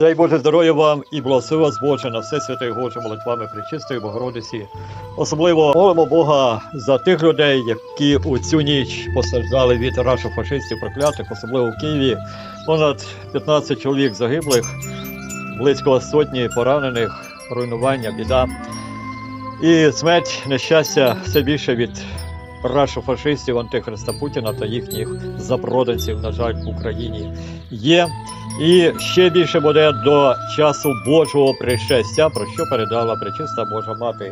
Дай Боже здоров'я вам і благослови вас Боже на все святе Боже молитвами Пречистої Богородиці. Особливо молимо Бога за тих людей, які у цю ніч постраждали від рашу фашистів проклятих, особливо в Києві. Понад 15 чоловік загиблих, близько сотні поранених, руйнування, біда. І смерть, нещастя все більше від рашу фашистів, антихриста Путіна та їхніх запроданців, на жаль, в Україні є. І ще більше буде до часу Божого пришестя, про що передала пречиста Божа Мати.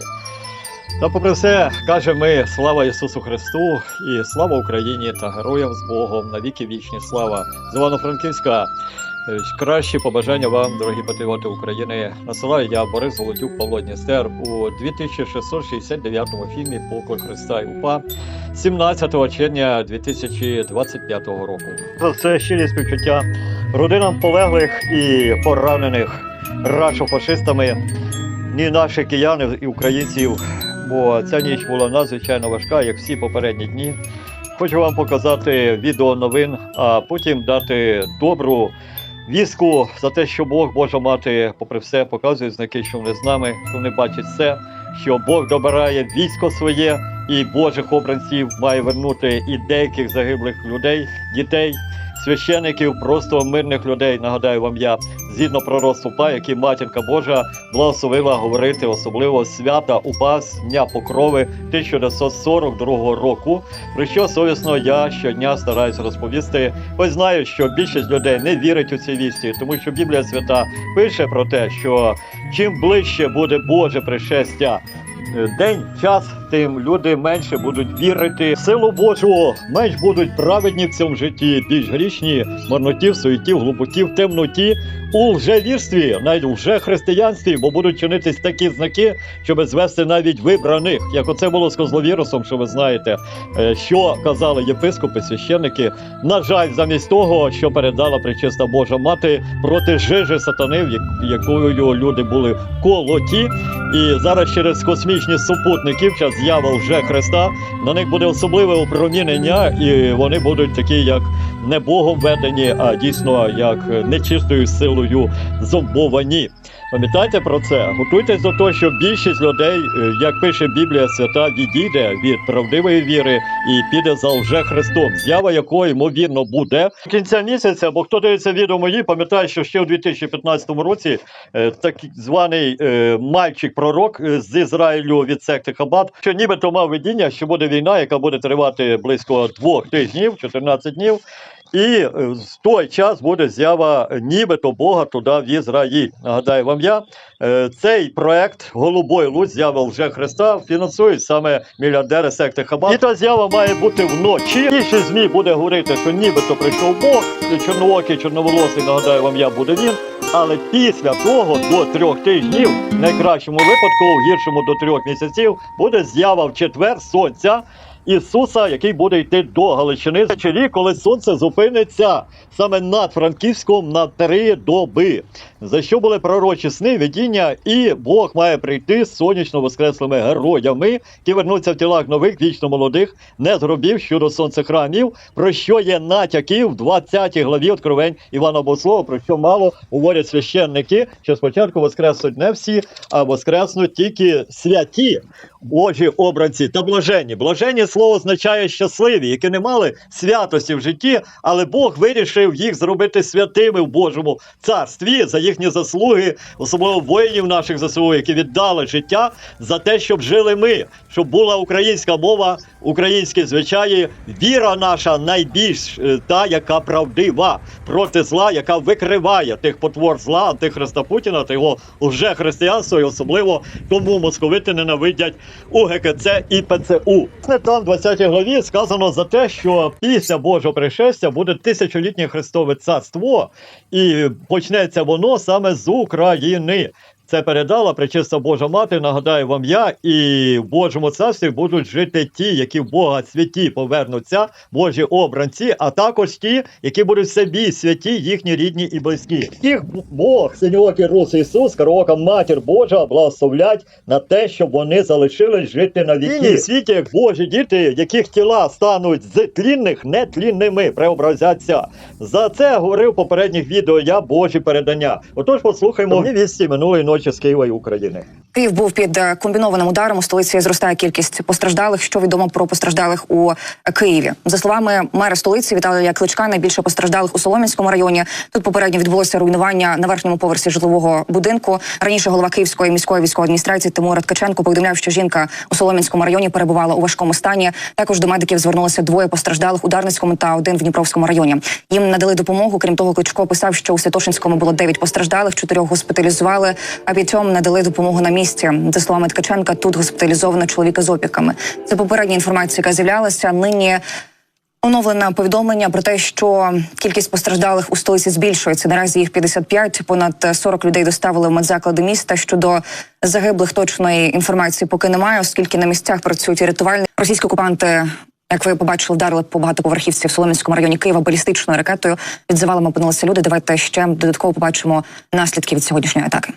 Та попри все, каже ми слава Ісусу Христу і слава Україні та героям з Богом на віки вічні слава. З Івано-Франківська кращі побажання вам, дорогі патріоти України. Насилаю я Борис Голодюк Павло Дністер у 2669 фільмі Поклик Христа і УПА 17 червня 2025 року. Все щирі співчуття родинам полеглих і поранених рашофашистами, ні наших киянів і українців, бо ця ніч була надзвичайно важка, як всі попередні дні. Хочу вам показати відео новин, а потім дати добру вістку за те, що Бог, Божа мати, попри все, показує знаки, що вони з нами, що вони бачать все, що Бог добирає військо своє і Божих обранців має вернути і деяких загиблих людей, дітей, священиків, просто мирних людей. Нагадаю вам я згідно пророцтву УПА, які матінка Божа благословила говорити особливо свята УПА з Дня Покрови 1942 року. Про що совісно я щодня стараюся розповісти. Ось знаю, що більшість людей не вірить у ці вісті, тому що Біблія свята пише про те, що чим ближче буде Боже пришестя. День, час, тим люди менше будуть вірити. В силу Божу, менш будуть праведні в цьому житті, більш грішні, марнотів, марноті, в суеті, темноті, у лжевірстві, навіть у лжехристиянстві, бо будуть чинитись такі знаки, щоб звести навіть вибраних, як оце було з козловірусом, що ви знаєте, Е, що казали єпископи, священники. На жаль, замість того, що передала причиста Божа мати проти жижи сатани, якою люди були колоті. І зараз через космічні супутники, в час з'ява вже Христа, на них буде особливе опромінення, і вони будуть такі, як не Богом ведені, а дійсно як нечистою силою зомбовані. Пам'ятайте про це, готуйтесь до того, що більшість людей, е, як пише Біблія Свята, відійде від правдивої віри і піде за лже Христом, з'ява якої ймовірно буде кінця місяця. Бо хто дивиться відео мої, пам'ятає, що ще у 2015 році е, так званий е, мальчик-пророк з Ізраїлю від секти Хабат, що нібито мав видіння, що буде війна, яка буде тривати близько двох тижнів, 14 днів. І е, в той час буде з'ява е, нібито Бога туди в Ізраїль. Нагадаю вам я, е, цей проект Голубой Луч з'ява вже Христа фінансують саме мільярдери секти Хабат. І та з'ява має бути вночі. Більше ЗМІ буде говорити, що нібито прийшов Бог, чорноокий, чорноволосий, нагадаю вам я, буде він. Але після того до трьох тижнів, в найкращому випадку, в гіршому до трьох місяців, буде з'ява в четвер сонця. Ісуса, який буде йти до Галичини ввечері, коли сонце зупиниться саме над Франківськом на три доби. За що були пророчі сни, видіння, і Бог має прийти з сонячно воскреслими героями, які вернуться в тілах нових, вічно молодих, не зробів щодо сонцехрамів, про що є натяки в 20 главі Откровень Івана Богослова, про що мало говорять священники, що спочатку воскреснуть не всі, а воскреснуть тільки святі. Божі обранці та блаженні. Блаженні слово означає щасливі, які не мали святості в житті, але Бог вирішив їх зробити святими в Божому царстві за їхні заслуги, особливо воїнів наших ЗСУ, які віддали життя за те, щоб жили ми, щоб була українська мова, українські звичаї. Віра наша найбільш е, та, яка правдива проти зла, яка викриває тих потвор зла, антихриста Путіна та його лжехристиянство, і особливо тому московити ненавидять УГКЦ і ПЦУ. Там в 20 главі сказано за те, що після Божого пришестя буде тисячолітнє Христове царство, і почнеться воно саме з України. Це передала пречиста Божа Мати. Нагадаю вам я, і в Божому царстві будуть жити ті, які в Бога святі повернуться, Божі обранці, а також ті, які будуть собі святі, їхні рідні і близькі. Їх Бог, синьокий Рус Ісус, Кароока Матір Божа, благословлять на те, щоб вони залишились жити на віки. В світі, як Божі діти, яких тіла стануть з тлінних нетлінними, преобразяться. За це говорив попередніх відео я Божі передання. Отож, послухаймо вісті минулої ночі з Києва і України. Київ був під е, комбінованим ударом. У столиці зростає кількість постраждалих. Що відомо про постраждалих у Києві? За словами мера столиці Віталія Кличка, найбільше постраждалих у Солом'янському районі. Тут попередньо відбулося руйнування на верхньому поверсі житлового будинку. Раніше голова Київської міської військової адміністрації Тимур Ткаченко повідомляв, що жінка у Солом'янському районі перебувала у важкому стані. Також до медиків звернулося двоє постраждалих у Дарницькому та один в Дніпровському районі. Їм надали допомогу. Крім того, Кличко писав, що у Святошинському було дев'ять постраждалих, чотирьох госпіталізували, а п'ятьом надали допомогу на місці. За словами Ткаченка, тут госпіталізовано чоловіка з опіками. Це попередня інформація, яка з'являлася. Нині оновлене повідомлення про те, що кількість постраждалих у столиці збільшується. Наразі їх 55, понад 40 людей доставили в медзаклади міста. Щодо загиблих точної інформації поки немає, оскільки на місцях працюють рятувальні російські окупанти. Як ви побачили, вдарили по багатоповерхівці в Солом'янському районі Києва балістичною ракетою. Під завалами опинилися люди. Давайте ще додатково побачимо наслідки від сьогоднішньої атаки.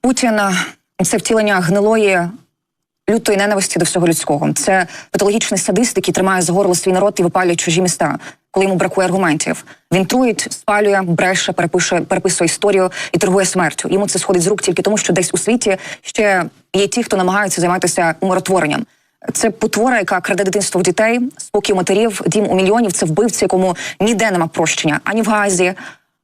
Путін це втілення гнилої лютої ненависті до всього людського. Це патологічний садист, який тримає за горло свій народ і випалює чужі міста, коли йому бракує аргументів. Він труїть, спалює, бреше, перепише, переписує історію і торгує смертю. Йому це сходить з рук тільки тому, що десь у світі ще є ті, хто намагаються займатися умиротворенням. Це потвора, яка краде дитинство в дітей, спокій матерів, дім у мільйонів. Це вбивця, якому ніде нема прощення ані в Газі,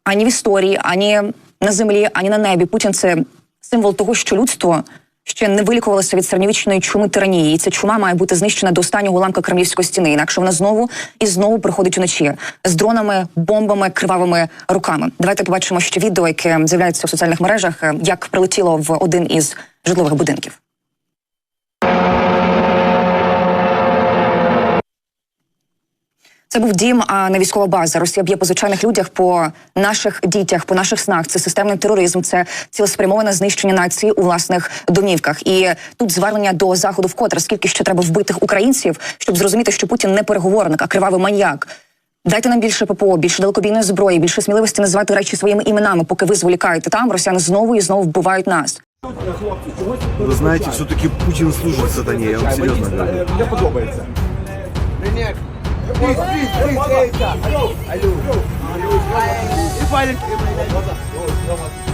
ані в історії, ані на землі, ані на небі. Путін це символ того, що людство ще не вилікувалося від середньовічної чуми тиранії. І ця чума має бути знищена до останнього уламка кремлівської стіни. Інакше вона знову і знову приходить уночі з дронами, бомбами, кривавими руками. Давайте побачимо ще відео, яке з'являється у соціальних мережах, як прилетіло в один із житлових будинків. Це був дім, а не військова база. Росія б'є по звичайних людях, по наших дітях, по наших снах. Це системний тероризм, це цілеспрямоване знищення нації у власних домівках. І тут звернення до заходу вкотре, скільки ще треба вбитих українців, щоб зрозуміти, що Путін не переговорник, а кривавий маньяк. Дайте нам більше ППО, більше далекобійної зброї, більше сміливості називати речі своїми іменами. Поки ви зволікаєте там, росіяни знову і знову вбивають нас. Вы знаете, все-таки Путин служит сатане, я вам серьезно говорю. Please, please, please, hey, sir. Hello. Hello. Hello. Hello. Hello. Hello. Hello. Hello. Hello.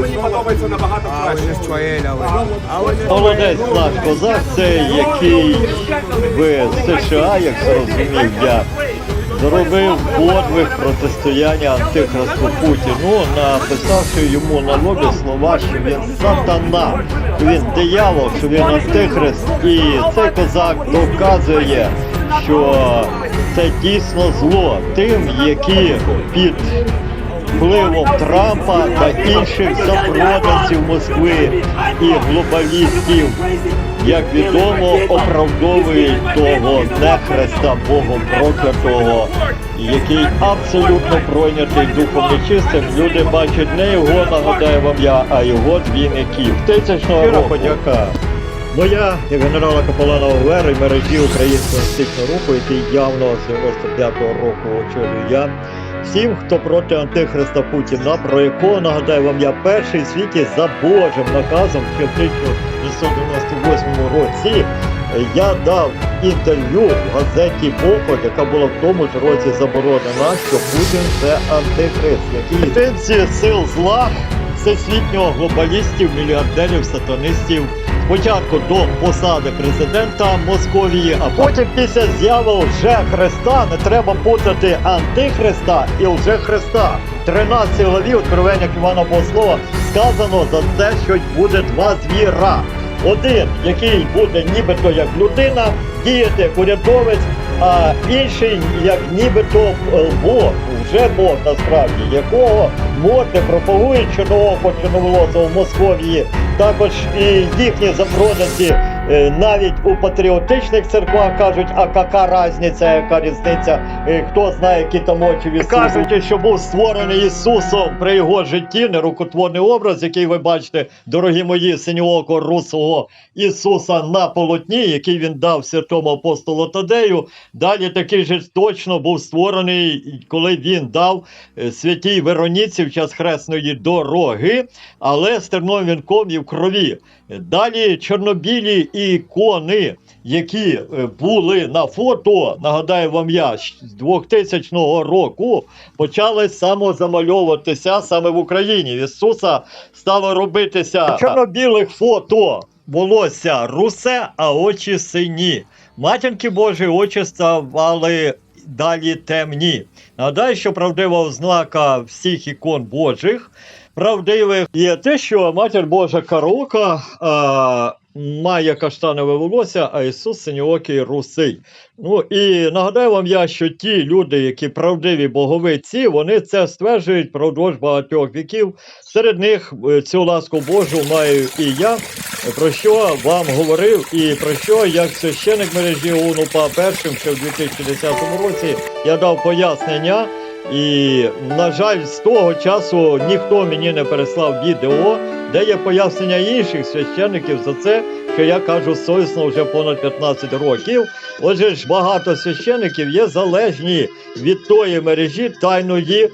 Мені подобається набагато краще. Молодець наш козак, це який в США, як зрозумів я, зробив подвиг протистояння антихристу Путіну, написавши йому на лобі слова, що він сатана, що він диявол, що він антихрист. І цей козак доказує, що це дійсно зло тим, які під впливом Трампа та інших запроданців Москви і глобалістів, як відомо, оправдовують того нехреста Богом проклятого, який абсолютно пройнятий духом нечистим. Люди бачать не його, нагадаю вам я, а його двійників. Тисячного року подяка. Моя як генерала Капелана ОВР і мережі Українського античного руху, який явно з 95-го року очолюю я. Всім, хто проти антихриста Путіна, про якого нагадаю вам я перший в світі за Божим наказом що в 1998 році я дав інтерв'ю в газеті Поход, яка була в тому ж році заборонена, що Путін це антихрист, який сил зла всесвітнього глобалістів, мільярдерів, сатанистів. Спочатку до посади президента Московії, а потім після з'яви вже Христа не треба путати антихриста і лже Христа. 13 главі откровення Івана Богослова сказано за те, що буде два звіра. Один, який буде нібито як людина, діяти урядовець, а інший, як нібито Бог, вже Бог насправді, якого моти пропагують чорного чорноволосого в Московії, також і їхні запроданці. е, навіть у патріотичних церквах кажуть, а яка різниця, яка різниця, е, хто знає, які там очі в Ісусу. Кажуть, що був створений Ісусом при його житті, нерукотворний образ, який ви бачите, дорогі мої синьооко русого Ісуса на полотні, який він дав святому апостолу Тадею. Далі такий же точно був створений, коли він дав е, святій Вероніці в час хресної дороги, але з терновим вінком і в крові. Далі чорнобілі ікони, які е, були на фото, нагадаю вам я, з 2000 року почали самозамальовуватися саме в Україні. В Ісуса стало робитися чорно-білих фото. Волосся русе, а очі сині. Матінки Божі очі ставали далі темні. Нагадаю, що правдива ознака всіх ікон Божих правдивих є те, що матір Божа Карока має каштанове волосся, а Ісус синьоокий русий. Ну і нагадаю вам я, що ті люди, які правдиві боговиці, вони це стверджують продовж багатьох віків. Серед них е, цю ласку Божу маю і я, про що вам говорив, і про що як священик мережі ОУН УПА першим ще в 2010 році я дав пояснення. І, на жаль, з того часу ніхто мені не переслав відео, де є пояснення інших священників за це, що я кажу совісно вже понад 15 років. Отже ж, багато священників є залежні від тої мережі тайної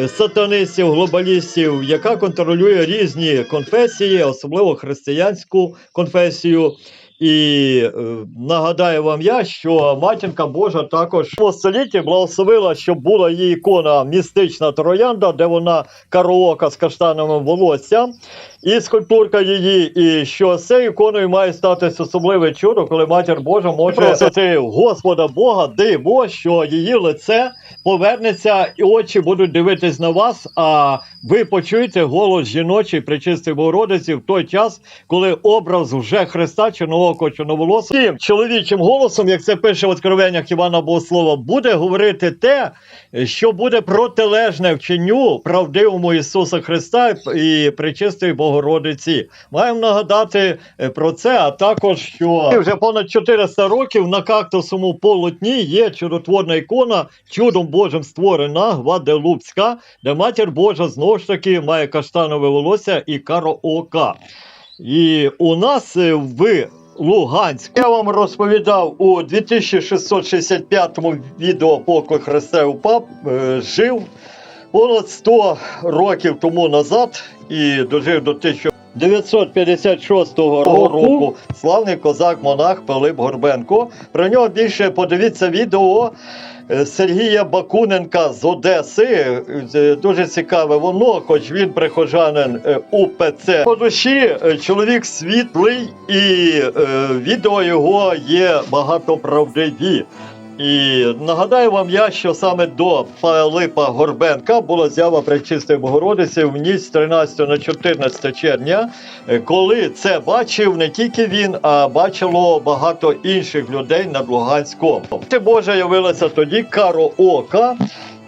е, сатанистів, глобалістів, яка контролює різні конфесії, особливо християнську конфесію. І е, нагадаю вам я, що матінка Божа також у столітті благословила, щоб була її ікона містична троянда, де вона караока з каштановим волоссям, і скульптурка її, і що з цією іконою має статись особливе чудо, коли матір Божа може просити Господа Бога диво, що її лице повернеться, і очі будуть дивитись на вас. А ви почуєте голос жіночий причистої Богородиці в той час, коли образ вже Христа чорнового чорноволосого тим чоловічим голосом, як це пише в откровеннях Івана Богослова, буде говорити те, що буде протилежне вченню правдивому Ісуса Христа і причистої Богородиці. Маємо нагадати е, про це, а також що вже понад 400 років на кактусовому полотні є чудотворна ікона, чудом Божим створена Гваделупська, де матір Божа знову ж таки має каштанове волосся і кароока. І у нас е, в Луганськ. Я вам розповідав у 2665 відео «Поклик Христе Пап е, жив понад 100 років тому назад і дожив до 1956 року славний козак-монах Пилип Горбенко. Про нього більше подивіться відео е, Сергія Бакуненка з Одеси. Е, Дуже цікаве воно, хоч він прихожанин е, УПЦ. По душі е, чоловік світлий, і е, відео його є багатоправдиві. І нагадаю вам я, що саме до Филипа Горбенка була з'ява Пречистої Богородиці в ніч з 13 на 14 червня, е, коли це бачив не тільки він, а бачило багато інших людей над Луганськом. Ти Божа явилася тоді каро ока.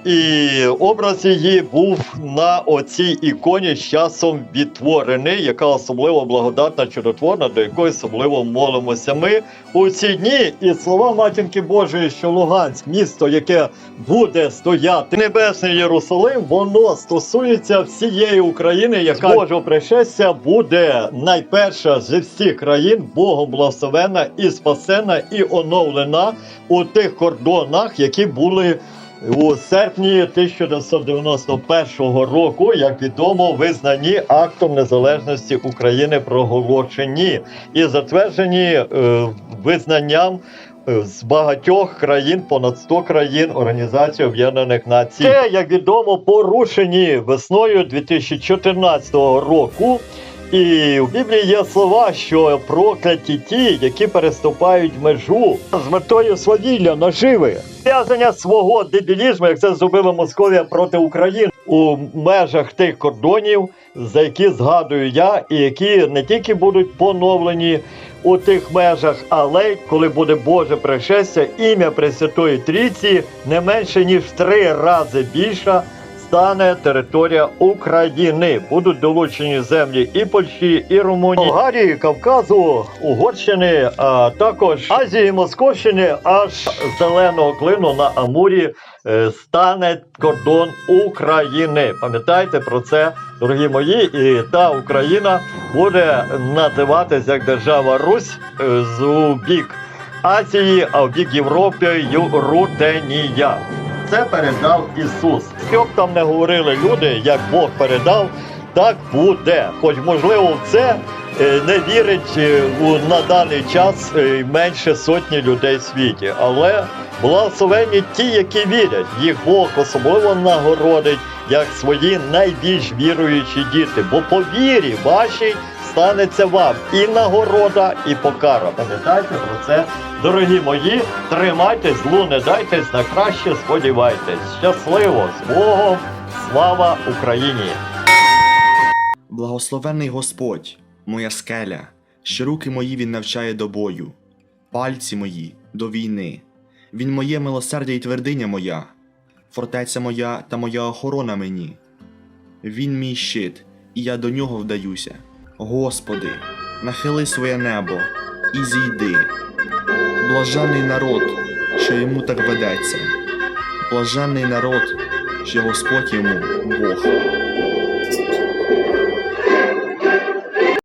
І образ її був на оцій іконі з часом відтворений, яка особливо благодатна, чудотворна, до якої особливо молимося. Ми у ці дні і слова матінки Божої, що Луганськ, місто, яке буде стояти небесний Єрусалим, воно стосується всієї України, яка Божого пришестя буде найперша з всіх країн, Богом благословена і спасена, і оновлена у тих кордонах, які були. У серпні 1991 року, як відомо, визнані актом незалежності України проголошені і затверджені е, визнанням е, з багатьох країн, понад 100 країн Організації Об'єднаних Націй. Це, як відомо, порушені весною 2014 року. І в Біблії є слова, що прокляті ті, які переступають межу з метою свавілля наживи, зв'язання свого дебілізму, як це зробила Московія проти України. у межах тих кордонів, за які згадую я, і які не тільки будуть поновлені у тих межах, але коли буде Боже пришестя, ім'я Пресвятої Трійці не менше ніж три рази більша стане територія України. Будуть долучені землі і Польщі, і Румунії, Болгарії, Кавказу, Угорщини, а також Азії, Московщини, аж зеленого клину на Амурі е, стане кордон України. Пам'ятайте про це, дорогі мої, і та Україна буде називатися як держава Русь е, з бік Азії, а в бік Європи Рутенія. Це передав Ісус. Що б там не говорили люди, як Бог передав, так буде. Хоч можливо в це е, не вірить е, у на даний час е, менше сотні людей в світі. Але благословенні ті, які вірять, їх Бог особливо нагородить як свої найбільш віруючі діти. Бо по вірі вашій станеться вам і нагорода, і покара. Пам'ятайте про це, дорогі мої. Тримайтесь, злу не дайтесь, на краще сподівайтесь. Щасливо з Богом! Слава Україні! Благословенний Господь, моя скеля, що руки мої він навчає до бою, пальці мої до війни. Він моє милосердя і твердиня моя, фортеця моя та моя охорона мені. Він мій щит, і я до нього вдаюся. Господи, нахили своє небо і зійди. Блаженний народ, що йому так ведеться. Блаженний народ, що Господь йому Бог.